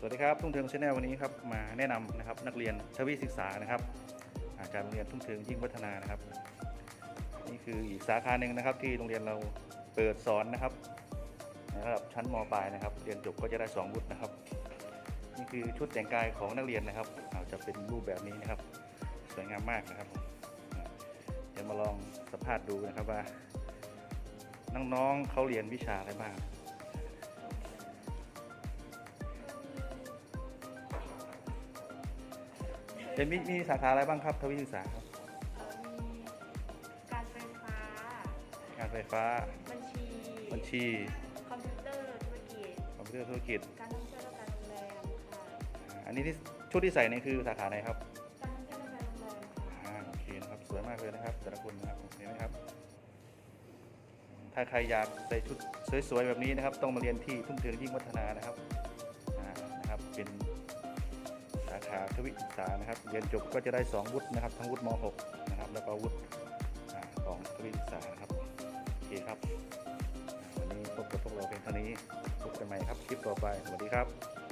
สวัสดีครับทุ่งเทิงชาแนลวันนี้ครับมาแนะนำนะครับนักเรียนทวีศึกษานะครับอาจากโรงเรียนทุ่งเทิงยิ่งพัฒนานะครับ นี่คืออีกสาขาหนึ่งนะครับ ที่โรงเรียนเราเปิดสอนนะครับในระดับชั้นมปลายนะครับ เรียนจบก็จะได้สองวุฒินะครับ นี่คือชุดแต่งกายของนักเรียนนะครับอาจะเป็นรูปแบบนี้นะครับ สวยงามมากนะครับ เดี๋ยวมาลองสัมภาษณ์ดูนะครับว่าน้องๆเขาเรียนวิชาอะไรบ้าง เป็นมีมีสาขาอะไรบ้างครับทวีศึกษาครับเอ่อมีการไฟฟ้า การไฟฟ้า บัญชี บัญชี คอมพิวเตอร์ธุรกิจ คอมพิวเตอร์ธุรกิจ การท่องเที่ยวและการโรงแรมค่ะอ่าอันนี้ที่ชุดที่ใส่นี่คือสาขาไหนครับการท่องเที่ยวและการโรงแรมค่ะอ่าโอเคนะครับสวยมากเลยนะครับแต่ละคนนะครับเห็นไหมครับ ถ้าใครอยากใส่ชุดสวยๆแบบนี้นะครับ ต้องมาเรียนที่ทุ่งเทืองยิ่งวัฒนานะครับอ่านะครับเป็นสาขาท วิศึกษานะครับเรียนจบก็จะได้ 2 วุฒินะครับ ทั้งวุฒิม .6 นะครับ แล้วก็วุฒิของวิศึกษานะครับโอเคครับ วันนี้พบกับพวกเราเพียงเท่านี้พบกันใหม่ครับคลิปต่อไปสวัสดีครับ